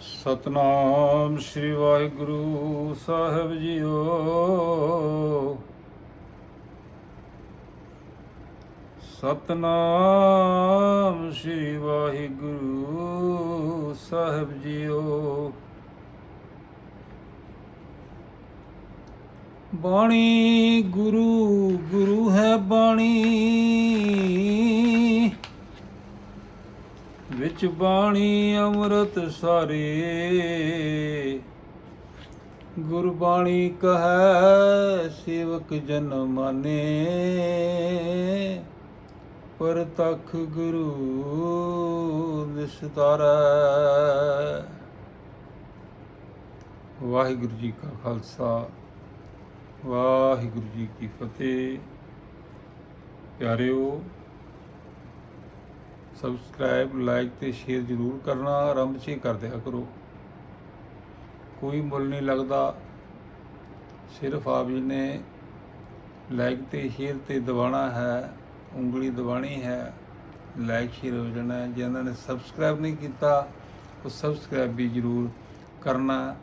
ਸਤਨਾਮ ਸ੍ਰੀ ਵਾਹਿਗੁਰੂ ਸਾਹਿਬ ਜੀਓ। ਸਤਨਾਮ ਸ੍ਰੀ ਵਾਹਿਗੁਰੂ ਸਾਹਿਬ ਜੀਓ। ਬਾਣੀ ਗੁਰੂ ਗੁਰੂ ਹੈ ਬਾਣੀ। ਵਿੱਚ ਬਾਣੀ ਅੰਮ੍ਰਿਤ ਸਾਰੇ। ਗੁਰਬਾਣੀ ਕਹੈ, ਸੇਵਕ ਜਨ ਮਾਨੇ। ਪਰ ਤਖ ਗੁਰੂ ਨਿਸਤਾਰੈ। ਵਾਹਿਗੁਰੂ ਜੀ ਕਾ ਖਾਲਸਾ, ਵਾਹਿਗੁਰੂ ਜੀ ਕੀ ਫਤਿਹ। ਪਿਆਰਿਓ ਸਬਸਕ੍ਰਾਈਬ ਲਾਈਕ ਤੇ ਸ਼ੇਅਰ ਜ਼ਰੂਰ ਕਰਨਾ। ਆਰੰਭ ਛੇ ਕਰ ਦਿਆ ਕਰੋ। ਕੋਈ ਮੁੱਲ ਨਹੀਂ ਲੱਗਦਾ। ਸਿਰਫ ਆਪ ਜੀ ਨੇ ਲਾਈਕ ਤੇ ਸ਼ੇਅਰ ਤੇ ਦਬਾਣਾ ਹੈ, ਉਂਗਲੀ ਦਬਾਣੀ ਹੈ ਲਾਈਕ ਸ਼ੇਅਰ ਹੋ ਜਾਣਾ ਹੈ। ਜਿਨ੍ਹਾਂ ਨੇ ਸਬਸਕ੍ਰਾਈਬ ਨਹੀਂ ਕੀਤਾ, ਉਹ ਸਬਸਕ੍ਰਾਈਬ ਵੀ ਜ਼ਰੂਰ ਕਰਨਾ।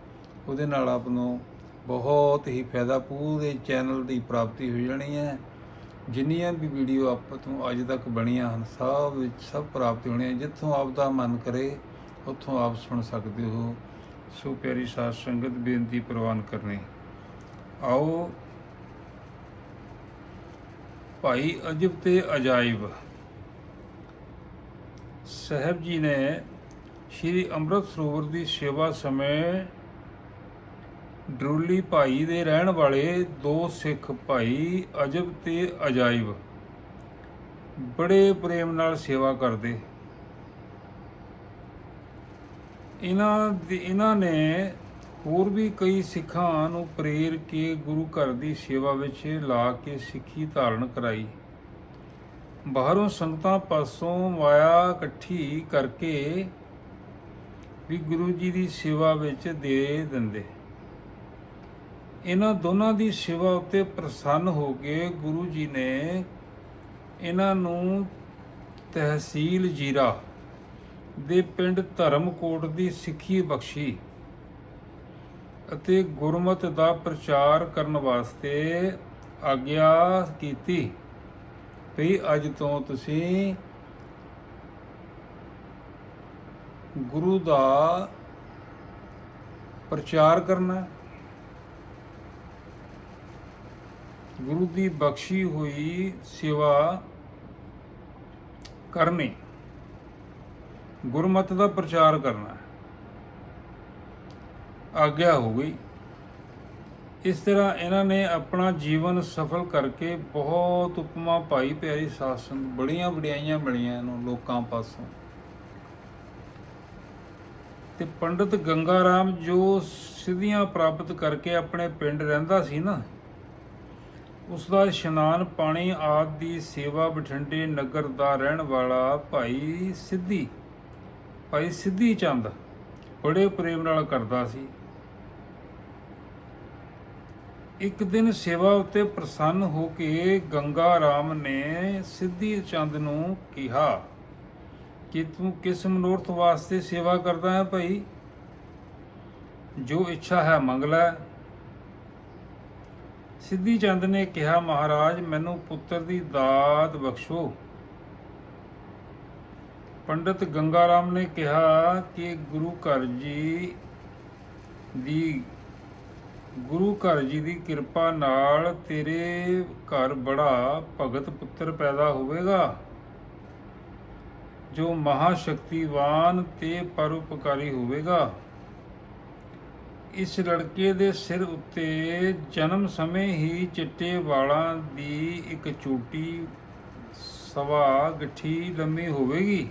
ਉਹਦੇ ਨਾਲ ਆਪ ਨੂੰ ਬਹੁਤ ਹੀ ਫਾਇਦਾ। ਪੂਰੇ ਚੈਨਲ ਦੀ ਪ੍ਰਾਪਤੀ ਹੋ ਜਾਣੀ ਹੈ। ਜਿੰਨੀਆਂ ਵੀ ਵੀਡੀਓ ਆਪ ਤੋਂ ਅੱਜ ਤੱਕ ਬਣੀਆਂ ਹਨ, ਸਭ ਵਿੱਚ ਸਭ ਪ੍ਰਾਪਤੀ ਹੋਣੀਆਂ ਜਿੱਥੋਂ ਆਪ ਦਾ ਮਨ ਕਰੇ, ਉੱਥੋਂ ਆਪ ਸੁਣ ਸਕਦੇ ਹੋ। ਸੋ ਪਿਆਰੀ ਸਾਧ ਸੰਗਤ, ਬੇਨਤੀ ਪ੍ਰਵਾਨ ਕਰਨੀ। ਆਓ ਭਾਈ ਅਜਬ ਤੇ ਅਜਾਇਬ। ਸਾਹਿਬ ਜੀ ਨੇ ਸ਼੍ਰੀ ਅੰਮ੍ਰਿਤ ਸਰੋਵਰ ਦੀ ਸੇਵਾ ਸਮੇਂ ਡਰੋਲੀ ਭਾਈ ਦੇ ਰਹਿਣ ਵਾਲੇ ਦੋ ਸਿੱਖ ਭਾਈ ਅਜਬ ਤੇ ਅਜਾਇਬ। ਬੜੇ ਪ੍ਰੇਮ ਨਾਲ ਸੇਵਾ ਕਰਦੇ। ਇਹਨਾਂ ਦੇ, ਇਹਨਾਂ ਨੇ ਹੋਰ ਵੀ ਕਈ ਸਿੱਖਾਂ ਨੂੰ ਪ੍ਰੇਰ ਕੇ ਗੁਰੂ ਘਰ ਦੀ ਸੇਵਾ ਵਿੱਚ ਲਾ ਕੇ ਸਿੱਖੀ ਧਾਰਨ ਕਰਾਈ। ਬਾਹਰੋਂ ਸੰਗਤਾਂ ਪਾਸੋਂ ਮਾਇਆ ਇਕੱਠੀ ਕਰਕੇ ਵੀ ਗੁਰੂ ਜੀ ਦੀ ਸੇਵਾ ਵਿੱਚ ਦੇ ਦਿੰਦੇ। ਇਹਨਾਂ ਦੋਨਾਂ ਦੀ ਸੇਵਾ ਉੱਤੇ ਪ੍ਰਸੰਨ ਹੋ ਕੇ ਗੁਰੂ ਜੀ ਨੇ ਇਹਨਾਂ ਨੂੰ ਤਹਿਸੀਲ ਜੀਰਾ ਦੇ ਪਿੰਡ ਧਰਮਕੋਟ ਦੀ ਸਿੱਖੀ ਬਖਸ਼ੀ ਅਤੇ ਗੁਰਮਤ ਦਾ ਪ੍ਰਚਾਰ ਕਰਨ ਵਾਸਤੇ ਆਗਿਆ ਕੀਤੀ। ਵੀ ਅੱਜ ਤੋਂ ਤੁਸੀਂ ਗੁਰੂ ਦਾ ਪ੍ਰਚਾਰ ਕਰਨਾ ਹੈ ਗੁਰੂ ਦੀ ਬਖਸ਼ੀ ਹੋਈ ਸੇਵਾ ਕਰਨੀ। ਗੁਰਮਤ ਦਾ ਪ੍ਰਚਾਰ ਕਰਨਾ। ਆਗਿਆ ਹੋ ਗਈ। ਇਸ ਤਰ੍ਹਾਂ ਇਹਨਾਂ ਨੇ ਆਪਣਾ ਜੀਵਨ ਸਫਲ ਕਰਕੇ ਬਹੁਤ ਉਪਮਾ ਪਾਈ, ਪਿਆਰੀ ਸਾਧ ਸੰਗਤ, ਬੜੀਆਂ ਵਡਿਆਈਆਂ ਮਿਲੀਆਂ ਇਹਨੂੰ ਲੋਕਾਂ ਪਾਸੋਂ। ਤੇ ਪੰਡਿਤ ਗੰਗਾ ਰਾਮ ਜੋ ਸਿੱਧੀਆਂ ਪ੍ਰਾਪਤ ਕਰਕੇ ਆਪਣੇ ਪਿੰਡ ਰਹਿੰਦਾ ਸੀ ਨਾ ਉਸ ਦਾ ਇਸ਼ਨਾਨ ਪਾਣੀ ਆਦ ਦੀ ਸੇਵਾ ਬਠਿੰਡੇ ਨਗਰ ਦਾ ਰਹਿਣ ਵਾਲਾ ਭਾਈ ਸਿੱਧੀ ਭਾਈ ਸਿੱਧੀ ਚੰਦ ਬੜੇ ਪ੍ਰੇਮ ਨਾਲ ਕਰਦਾ ਸੀ। ਇੱਕ ਦਿਨ ਸੇਵਾ ਉੱਤੇ ਪ੍ਰਸੰਨ ਹੋ ਕੇ ਗੰਗਾ ਰਾਮ ਨੇ ਸਿੱਧੀ ਚੰਦ ਨੂੰ ਕਿਹਾ, ਕਿ ਤੂੰ ਕਿਸ ਮਨੋਰਥ ਵਾਸਤੇ ਸੇਵਾ ਕਰਦਾ ਹੈ ਭਾਈ? ਜੋ ਇੱਛਾ ਹੈ ਮੰਗ ਲੈ। ਸਿੱਧੀ ਚੰਦ ਨੇ ਕਿਹਾ, ਮਹਾਰਾਜ, ਮੈਨੂੰ ਪੁੱਤਰ ਦੀ ਦਾਤ ਬਖਸ਼ੋ। ਪੰਡਿਤ ਗੰਗਾ ਰਾਮ ਨੇ ਕਿਹਾ ਕਿ ਗੁਰੂ ਘਰ ਜੀ ਦੀ, ਗੁਰੂ ਘਰ ਜੀ ਦੀ ਕਿਰਪਾ ਨਾਲ ਤੇਰੇ ਘਰ ਬੜਾ ਭਗਤ ਪੁੱਤਰ ਪੈਦਾ ਹੋਵੇਗਾ, ਜੋ ਮਹਾ ਸ਼ਕਤੀਵਾਨ ਤੇ ਪਰਉਪਕਾਰੀ ਹੋਵੇਗਾ। ਇਸ ਲੜਕੇ ਦੇ ਸਿਰ ਉੱਤੇ ਜਨਮ ਸਮੇਂ ਹੀ ਚਿੱਟੇ ਵਾਲਾਂ ਦੀ ਇੱਕ ਚੋਟੀ ਸਵਾ ਗੱਠੀ ਲੰਮੀ ਹੋਵੇਗੀ।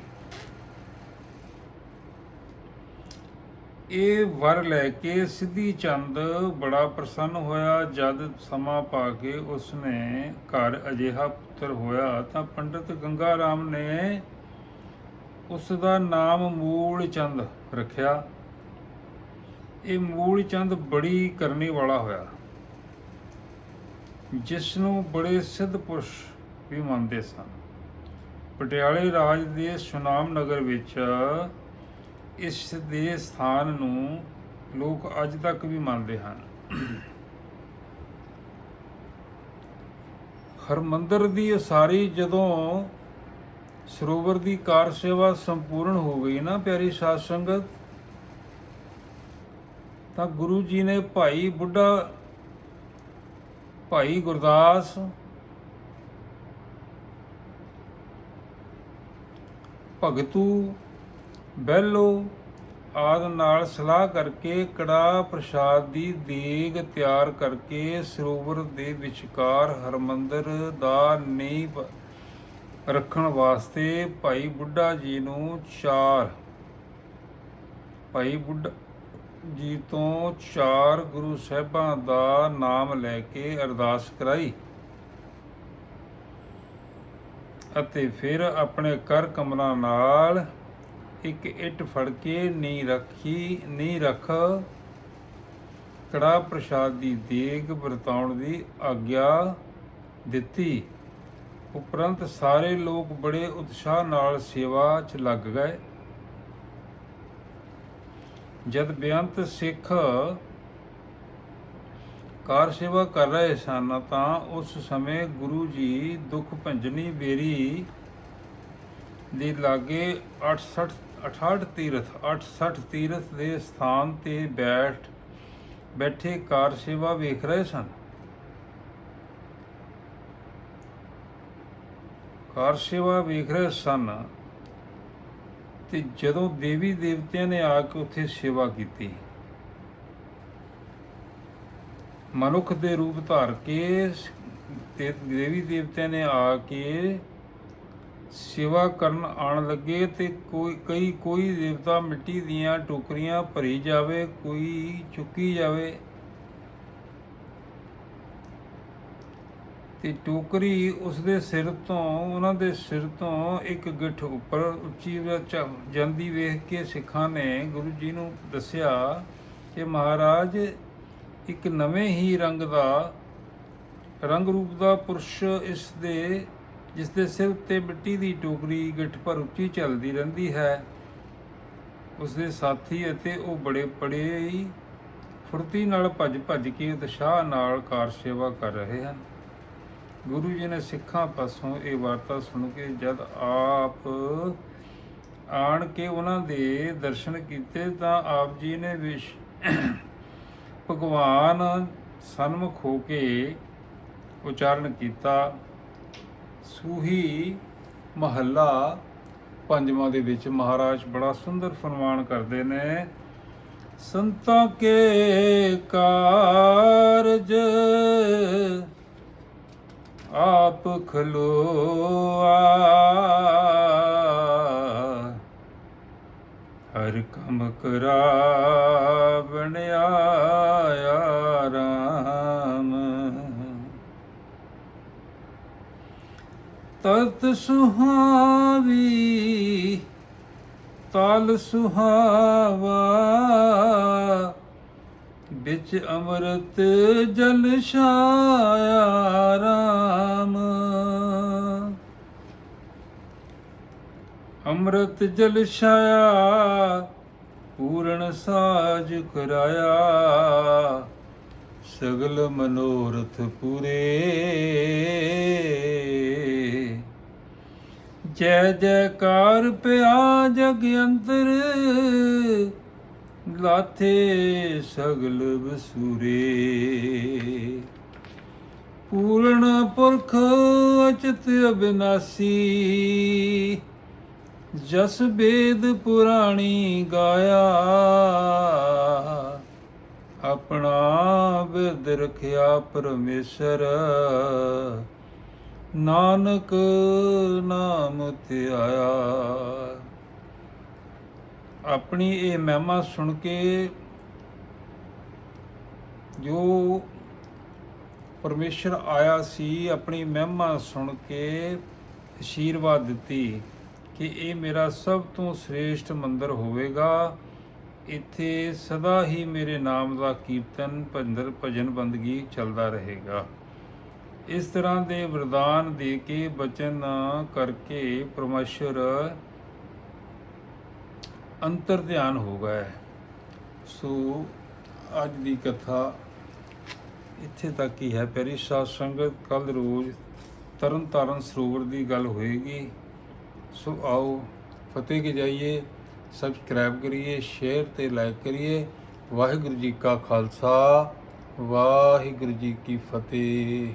ਇਹ ਵਰ ਲੈ ਕੇ ਸਿੱਧੀ ਚੰਦ ਬੜਾ ਪ੍ਰਸੰਨ ਹੋਇਆ। ਜਦ ਸਮਾਂ ਪਾ ਕੇ ਉਸਨੇ ਘਰ ਅਜਿਹਾ ਪੁੱਤਰ ਹੋਇਆ ਤਾਂ ਪੰਡਿਤ ਗੰਗਾ ਰਾਮ ਨੇ ਉਸ ਦਾ ਨਾਮ ਮੂਲ ਚੰਦ ਰੱਖਿਆ। ਇਹ ਮੂਲ ਚੰਦ ਬੜੀ ਕਰਨੀ ਵਾਲਾ ਹੋਇਆ। ਜਿਸ ਨੂੰ ਬੜੇ ਸਿੱਧ ਪੁਰਸ਼ ਵੀ ਮੰਨਦੇ ਸਨ। ਪਟਿਆਲੇ ਰਾਜ ਦੇ ਸੁਨਾਮ ਨਗਰ ਵਿੱਚ ਇਸ ਦੇ ਸਥਾਨ ਨੂੰ ਲੋਕ ਅੱਜ ਤੱਕ ਵੀ ਮੰਨਦੇ ਹਨ। ਹਰਮੰਦਰ ਦੀ ਉਸਾਰੀ ਜਦੋਂ ਸਰੋਵਰ ਦੀ ਕਾਰ ਸੇਵਾ ਸੰਪੂਰਨ ਹੋ ਗਈ ਨਾ ਪਿਆਰੀ ਸਾਧ ਸੰਗਤ ਤਾਂ ਗੁਰੂ ਜੀ ਨੇ ਭਾਈ ਬੁੱਢਾ, ਭਾਈ ਗੁਰਦਾਸ ਭਗਤੂ ਬੈਲੋ ਆਦਿ ਨਾਲ ਸਲਾਹ ਕਰਕੇ ਕੜਾ ਪ੍ਰਸ਼ਾਦ ਦੀ ਦੇਗ ਤਿਆਰ ਕਰਕੇ ਸਰੋਵਰ ਦੇ ਵਿਚਕਾਰ ਹਰਮੰਦਰ ਦਾ ਨੀਂਹ ਰੱਖਣ ਵਾਸਤੇ ਭਾਈ ਬੁੱਢਾ ਜੀ ਨੂੰ ਚਾਰ, ਭਾਈ ਬੁੱਢਾ ਜੀ ਤੋਂ ਚਾਰ ਗੁਰੂ ਸਾਹਿਬਾਂ ਦਾ ਨਾਮ ਲੈ ਕੇ ਅਰਦਾਸ ਕਰਾਈ ਅਤੇ ਫਿਰ ਆਪਣੇ ਕਰ ਕਮਲਾਂ ਨਾਲ ਇੱਕ ਇੱਟ ਫੜ ਕੇ ਨੀ ਰੱਖੀ, ਨੀ ਰੱਖ ਕੜਾ ਪ੍ਰਸ਼ਾਦ ਦੀ ਦੇਗ ਵਰਤਾਉਣ ਦੀ ਆਗਿਆ ਦਿੱਤੀ। ਉਪਰੰਤ ਸਾਰੇ ਲੋਕ ਬੜੇ ਉਤਸ਼ਾਹ ਨਾਲ ਸੇਵਾ 'ਚ ਲੱਗ ਗਏ। ਜਦ ਬੇਅੰਤ ਸਿੱਖ ਕਾਰ ਸੇਵਾ ਕਰ ਰਹੇ ਸਨ, ਤਾਂ ਉਸ ਸਮੇਂ ਗੁਰੂ ਜੀ ਦੁੱਖ ਭੰਜਨੀ ਬੇਰੀ ਦੇ ਲਾਗੇ 68 68 ਤੀਰਥ 68 ਤੀਰਥ ਦੇ ਸਥਾਨ ਤੇ ਬੈਠ, ਬੈਠੇ ਕਾਰ ਸੇਵਾ ਵੇਖ ਰਹੇ ਸਨ। ਕਾਰ ਸੇਵਾ ਵੇਖ ਰਹੇ ਸਨ। ਤੇ ਜਦੋਂ ਦੇਵੀ ਦੇਵਤਿਆਂ ਨੇ ਆ ਕੇ ਉੱਥੇ ਸੇਵਾ ਕੀਤੀ, ਮਨੁੱਖ ਦੇ ਰੂਪ ਧਾਰ ਕੇ ਤੇ ਦੇਵੀ ਦੇਵਤਿਆਂ ਨੇ ਆ ਕੇ ਸੇਵਾ ਕਰਨ ਆਣ ਲੱਗੇ ਤੇ ਕੋਈ, ਕਈ, ਕੋਈ ਦੇਵਤਾ ਮਿੱਟੀ ਦੀਆਂ ਟੋਕਰੀਆਂ ਭਰੀ ਜਾਵੇ, ਕੋਈ ਚੁੱਕੀ ਜਾਵੇ ਤੇ ਟੋਕਰੀ ਉਸਦੇ ਸਿਰ ਤੋਂ, ਉਹਨਾਂ ਦੇ ਸਿਰ ਤੋਂ ਇੱਕ ਗਿੱਠ ਉੱਪਰ ਉੱਚੀ ਵਿੱਚ ਜਾਂਦੀ ਵੇਖ ਕੇ ਸਿੱਖਾਂ ਨੇ ਗੁਰੂ ਜੀ ਨੂੰ ਦੱਸਿਆ ਕਿ ਮਹਾਰਾਜ, ਇੱਕ ਨਵੇਂ ਹੀ ਰੰਗ ਦਾ, ਰੰਗ ਰੂਪ ਦਾ ਪੁਰਸ਼ ਇਸ ਦੇ, ਜਿਸ ਦੇ ਸਿਰ ਤੇ ਮਿੱਟੀ ਦੀ ਟੋਕਰੀ ਗਿੱਠ ਪਰ ਉੱਚੀ ਚੱਲਦੀ ਰਹਿੰਦੀ ਹੈ। ਉਸ ਦੇ ਸਾਥੀ ਅਤੇ ਉਹ ਬੜੇ ਬੜੇ ਹੀ ਫੁਰਤੀ ਨਾਲ ਭੱਜ ਭੱਜ ਕੇ ਉਤਸ਼ਾਹ ਨਾਲ ਕਾਰ ਸੇਵਾ ਕਰ ਰਹੇ ਹਨ। ਗੁਰੂ ਜੀ ਨੇ ਸਿੱਖਾਂ ਪਾਸੋਂ ਇਹ ਵਾਰਤਾ ਸੁਣ ਕੇ ਜਦ ਆਪ ਆਣ ਕੇ ਉਹਨਾਂ ਦੇ ਦਰਸ਼ਨ ਕੀਤੇ ਤਾਂ ਆਪ ਜੀ ਨੇ ਵਿਸ਼ ਭਗਵਾਨ ਸਨਮੁਖ ਹੋ ਕੇ ਉਚਾਰਨ ਕੀਤਾ। ਸੂਹੀ ਮਹੱਲਾ ਪੰਜਵਾਂ ਦੇ ਵਿੱਚ ਮਹਾਰਾਜ ਬੜਾ ਸੁੰਦਰ ਫਰਮਾਨ ਕਰਦੇ ਨੇ, ਸੰਤਾਂ ਕੇ ਕਾਰਜ ਆਪ ਖਲੋਆ ਹਰ ਕਮ ਕਰਾਵਣ ਆਇਆ ਰਾਮ। ਤਤ ਸੁਹਾਵੀ ਤਲ ਸੁਹਾਵਾ। ਵਿੱਚ ਅੰਮ੍ਰਿਤ ਜਲ ਛਾਇਆ ਰਾਮ। ਅੰਮ੍ਰਿਤ ਜਲ ਛਾਇਆ, ਪੂਰਨ ਸਾਜ ਕਰਾਇਆ ਸਗਲ ਮਨੋਰਥ ਪੂਰੇ। ਜੈ ਜੈਕਾਰ ਪਿਆ ਜਗ ਅੰਤਰ ਲਾਥੇ ਸਗਲ ਵਸੂਰੇ ਪੂਰਨ ਪੁਰਖ ਅਚਿਤ ਅਬਿਨਾਸੀ। ਜਸ ਬੇਦ ਪੁਰਾਣੀ ਗਾਇਆ। ਆਪਣਾ ਬਿਰਦ ਰਖਿਆ ਪਰਮੇਸ਼ਰ। ਨਾਨਕ ਨਾਮ ਤੇ ਆਪਣੀ ਇਹ ਮਹਿਮਾ ਸੁਣ ਕੇ ਜੋ ਪਰਮੇਸ਼ਰ ਆਇਆ ਸੀ, ਆਪਣੀ ਮਹਿਮਾ ਸੁਣ ਕੇ ਅਸ਼ੀਰਵਾਦ ਦਿੱਤੀ ਕਿ ਇਹ ਮੇਰਾ ਸਭ ਤੋਂ ਸ੍ਰੇਸ਼ਟ ਮੰਦਰ ਹੋਵੇਗਾ। ਇੱਥੇ ਸਦਾ ਹੀ ਮੇਰੇ ਨਾਮ ਦਾ ਕੀਰਤਨ ਭੰਦਰ ਭਜਨ ਬੰਦਗੀ ਚੱਲਦਾ ਰਹੇਗਾ। ਇਸ ਤਰ੍ਹਾਂ ਦੇ ਵਰਦਾਨ ਦੇ ਕੇ ਬਚਨ ਕਰਕੇ ਪਰਮੇਸ਼ਰ ਅੰਤਰ ਧਿਆਨ ਹੋ ਗਿਆ ਹੈ। ਸੋ ਅੱਜ ਦੀ ਕਥਾ ਇੱਥੇ ਤੱਕ ਹੀ ਹੈ। ਪਿਆਰੀ ਸਾਧ ਸੰਗਤ ਕੱਲ ਰੋਜ਼ ਤਰਨ ਤਾਰਨ ਸਰੋਵਰ ਦੀ ਗੱਲ ਹੋਏਗੀ। ਸੋ ਆਓ ਫਤਿਹ ਕੇ ਜਾਈਏ ਸਬਸਕ੍ਰਾਈਬ ਕਰੀਏ ਸ਼ੇਅਰ ਤੇ ਲਾਈਕ ਕਰੀਏ। ਵਾਹਿਗੁਰੂ ਜੀ ਕਾ ਖਾਲਸਾ, ਵਾਹਿਗੁਰੂ ਜੀ ਕੀ ਫਤਿਹ।